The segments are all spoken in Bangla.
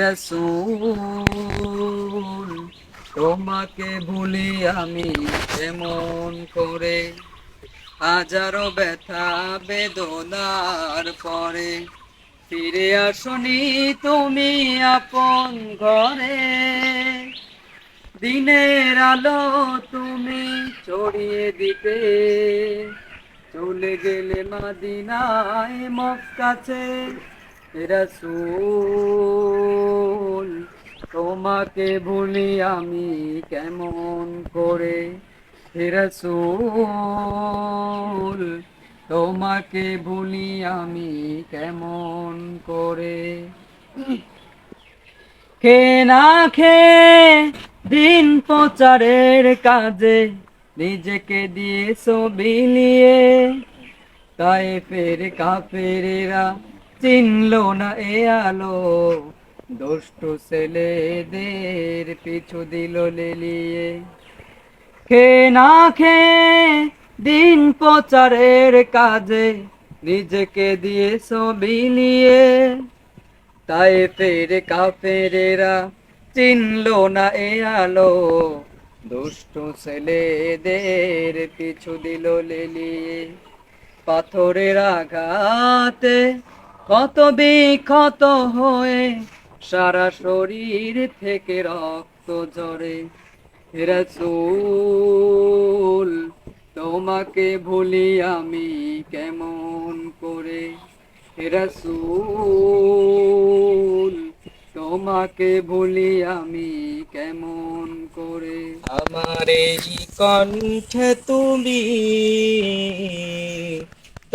রসুল, তোমাকে ভুলি আমি কেমন করে হাজারো ব্যথা বেদনার পরে ফিরে আসনি তুমি আপন ঘরে। দিনের আলো তুমি ছড়িয়ে দিতে চলে গেলে মাদিনায় মক্কাছে রসুল, তোমাকে ভুলি আমি কেমন করে? রসুল, তোমাকে ভুলি আমি কেমন করে? খে না খে দিন প্রচারের কাজে নিজেকে দিয়েছ বিলিয়ে তাই ফের কাফেরেরা চিনলো না এ আলো। দুষ্টু ছেলেদের পিছু দিল লেলিয়ে। খে না খে দিন প্রচারের কাজে, নিজেকে দিয়েছ বিলিয়ে তাই ফের কাফেরেরা চিনল না এ আলো। দুষ্টু ছেলেদের পিছু দিল লেলিয়ে। পাথরের আঘাতে কত বিক্ষত হয়ে সারা শরীর থেকে রক্ত ঝরে। রসুল, তোমাকে ভুলি আমি কেমন করে? রসুল, তোমাকে ভুলি আমি কেমন করে? আমার এই কণ্ঠে তুমি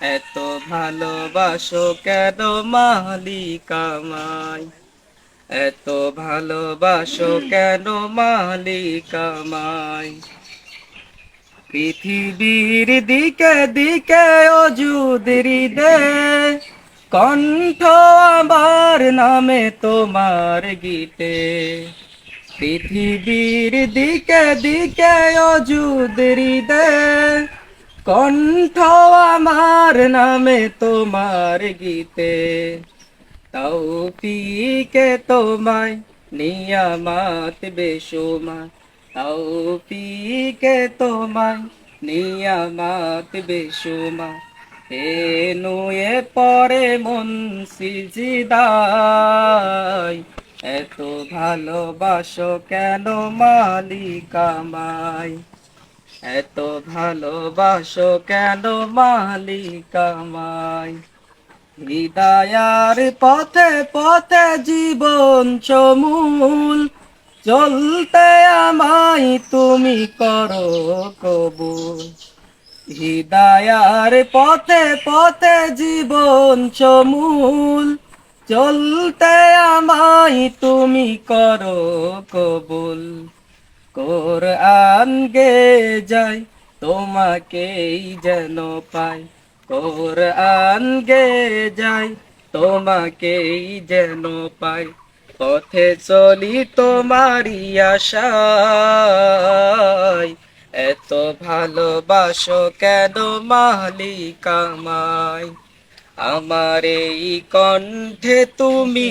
এত ভালোবাসো কেন মালিক আমায় এত ভালোবাসো কেন মালিক আমায় পৃথিবীর দিকে দিকে অজুদরি দে কণ্ঠ আমার নামে তোমার গীতে। পৃথিবীর দিকে দিকে অজুদরি দে কণ্ঠ আমার নামে তোমার গীতে তাও পিকে তোমায় নিয়ামাত বেশুমা তাও পিকে তোমায় নিয়ামাত বেশুমা এ নুয়ে পরে মন সিজিদাই এত ভালোবাসো কেন মালিক আমায়? এত ভালোবাসো কেন মালিক আমায় হৃদয়ার পথে পথে জীবন চমুল চলতে আমায় তুমি করো কবুল। হৃদয়ার পথে পথে জীবন চমুল চলতে আমায় তুমি করো কবুল। কোরআন গে যাই, তোমাকেই যেন পাই। কোরআন গে যাই, তোমাকেই যেন পাই। পথে চলি তোমারই আশায়। এত ভালোবাসো কেন মালিক আমায়? আমার এই কণ্ঠে তুমি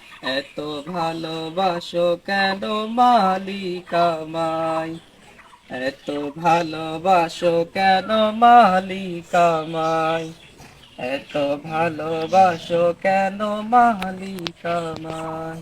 এত ভালোবাসো কেন মালিক এত ভালোবাসো কেন মালিক এত ভালোবাসো কেন মালিক আমায়